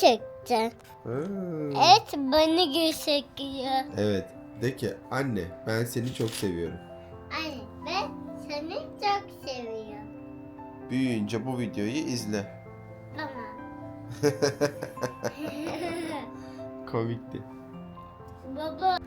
Çıktı. Ha, Evet bana gözüküyor. Evet. De ki anne ben seni çok seviyorum. Anne ben seni çok seviyorum. Büyüyünce bu videoyu izle. Tamam. Komikti. Baba.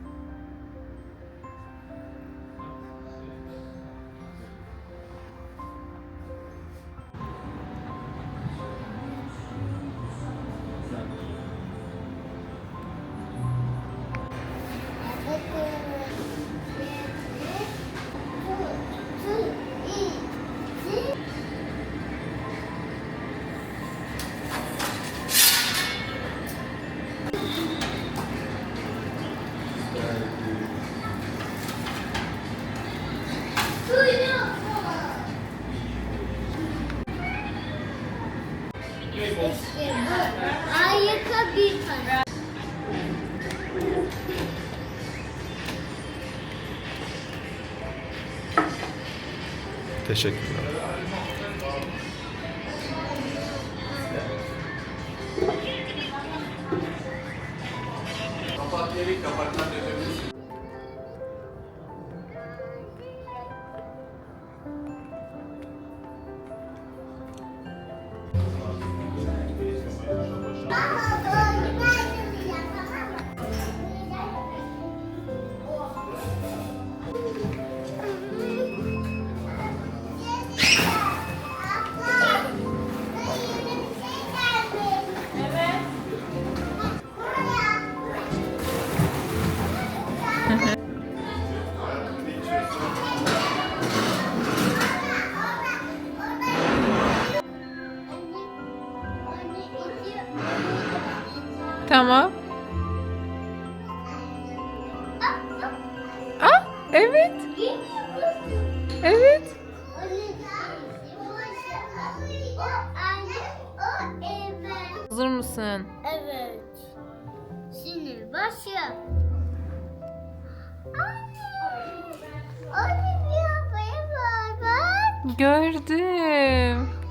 Teşekkürler. Tamam. Ah, evet. Evet. Hazır mısın? Evet. Şimdi başla. Anne. Anne bir arabaya bak. Gördüm.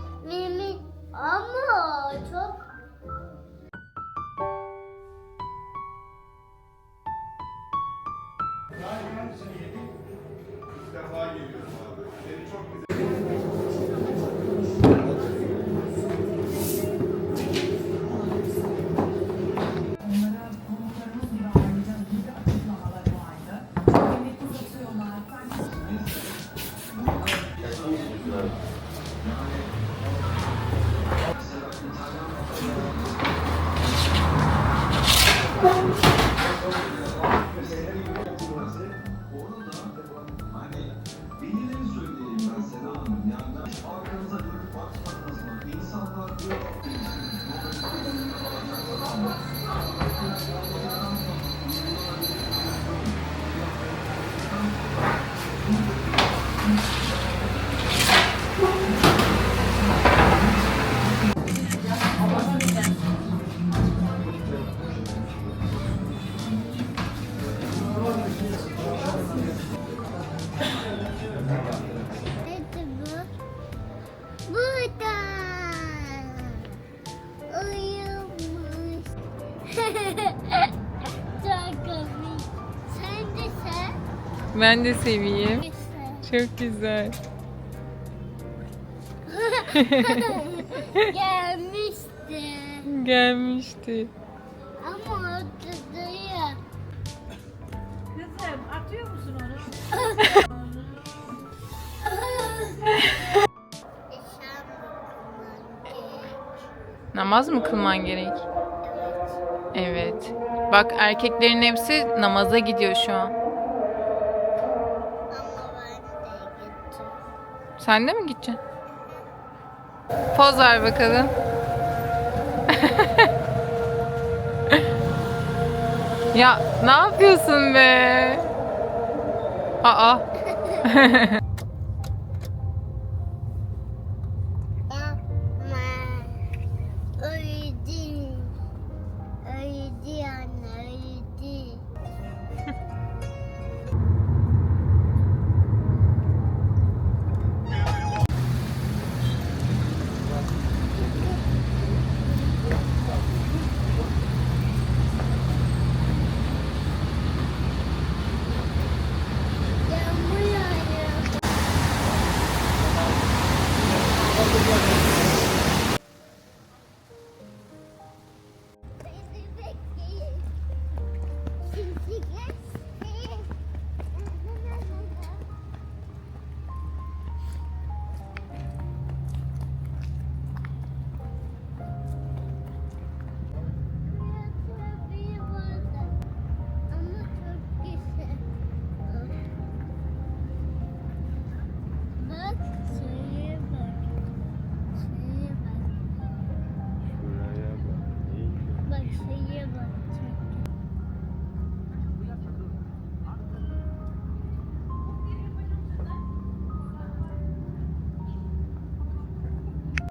Çok komik. Sen de sen. Ben de seveyim. Çok güzel. Gelmişti. Gelmişti. Ama ortada ya. Kızım atıyor musun onu? Namaz mı kılman gerek? Evet. Bak erkeklerin hepsi namaza gidiyor şu an. Sen de mi gideceksin? Poz ver bakalım. Ya ne yapıyorsun be? Aa.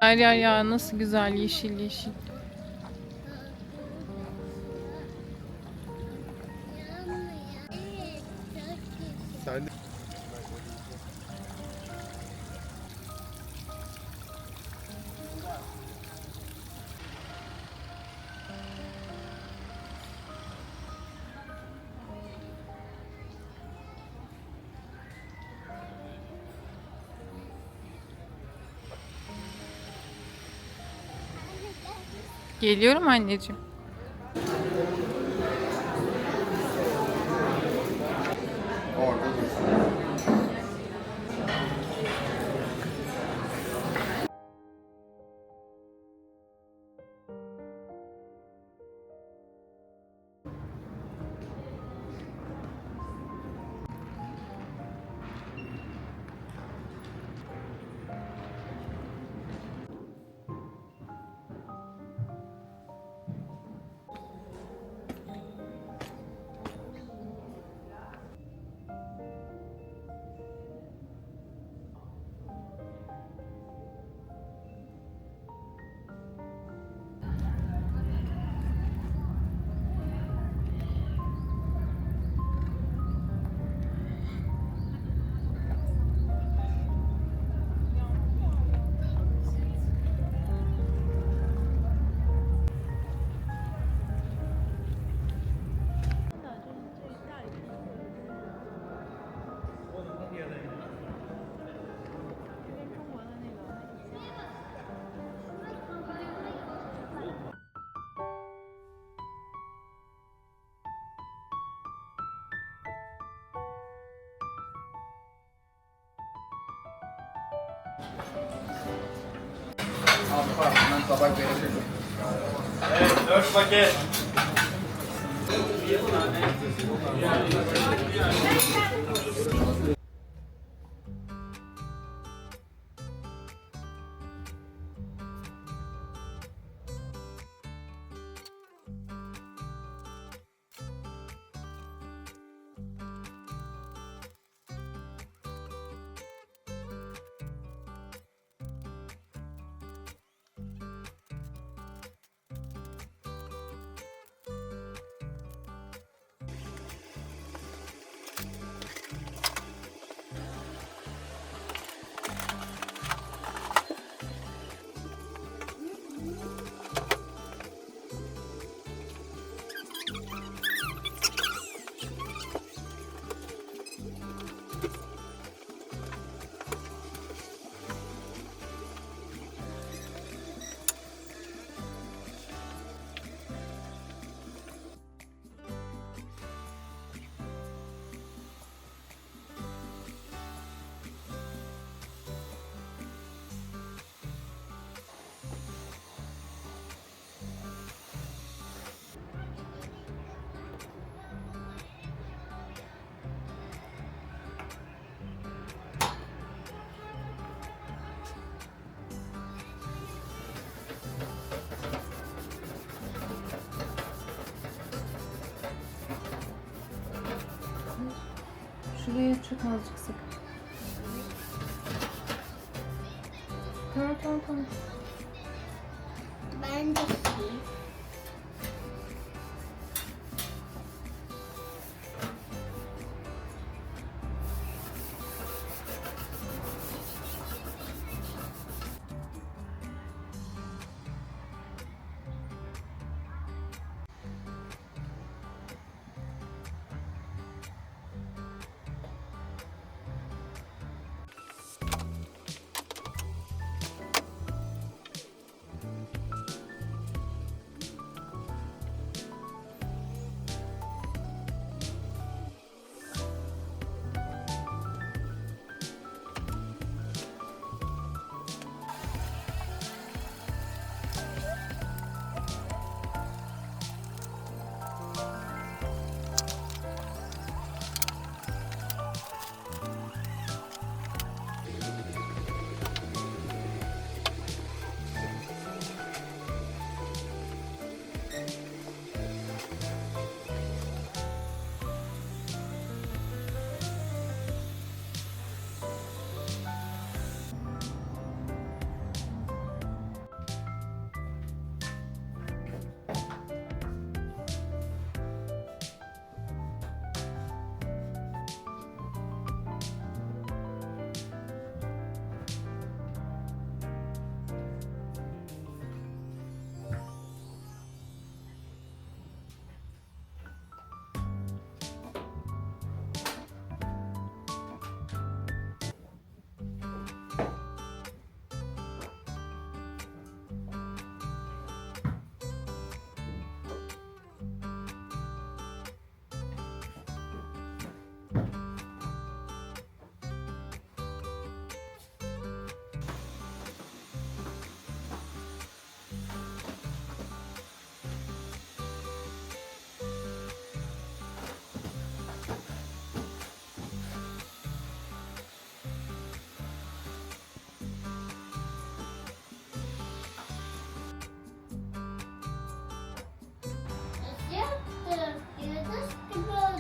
Her yer ya nasıl güzel yeşil yeşil. Sen de Geliyorum anneciğim. Bundan tabak verecek. Evet, dört paket. Şuraya çok azıcık sık. Tamam tamam tamam.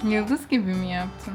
Yıldız gibi mi yaptın?